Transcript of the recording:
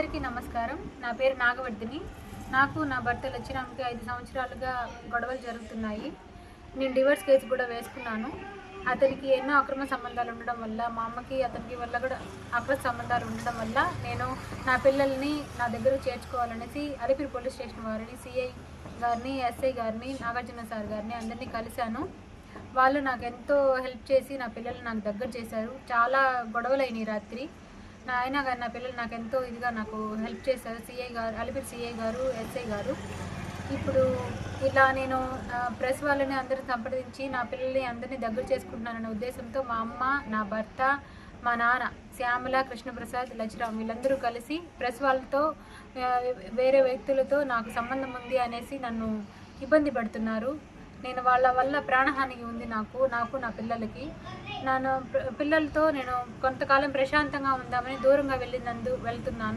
అందరికీ నమస్కారం. నా పేరు నాగవర్ధిని. నాకు నా భర్త లచ్చిరామ్కి ఐదు సంవత్సరాలుగా గొడవలు జరుగుతున్నాయి. నేను డివోర్స్ కేసు కూడా వేసుకున్నాను. అతనికి ఎన్నో అక్రమ సంబంధాలు ఉండడం వల్ల మా అమ్మకి అతనికి వల్ల కూడా అక్రమ సంబంధాలు ఉండడం వల్ల నేను నా పిల్లల్ని నా దగ్గర చేర్చుకోవాలనేసి అలిపిరి పోలీస్ స్టేషన్ వారిని సిఐ గారిని ఎస్ఐ గారిని నాగార్జున సార్ గారిని అందరినీ కలిశాను. వాళ్ళు నాకు ఎంతో హెల్ప్ చేసి నా పిల్లల్ని నాకు దగ్గర చేశారు. చాలా గొడవలు రాత్రి. నా ఆయన గారు నా పిల్లలు నాకు ఎంతో ఇదిగా నాకు హెల్ప్ చేశారు. సిఐ గారు అలిపిరి సిఐ గారు ఎస్ఐ గారు. ఇప్పుడు ఇలా నేను ప్రెస్ వాళ్ళని అందరిని సంప్రదించి నా పిల్లల్ని అందరినీ దగ్గర చేసుకుంటున్నాననే ఉద్దేశంతో మా అమ్మ నా భర్త మా నాన్న శ్యామల కృష్ణప్రసాద్ లచ్చిరామ్ వీళ్ళందరూ కలిసి ప్రెస్ వాళ్ళతో వేరే వ్యక్తులతో నాకు సంబంధం ఉంది అనేసి నన్ను ఇబ్బంది పడుతున్నారు. నేను వాళ్ళ వల్ల ప్రాణహాని ఉంది నాకు నాకు నా పిల్లలకి. నేను పిల్లలతో నేను కొంతకాలం ప్రశాంతంగా ఉందామని దూరంగా వెళ్ళినందు వెళ్తున్నాను.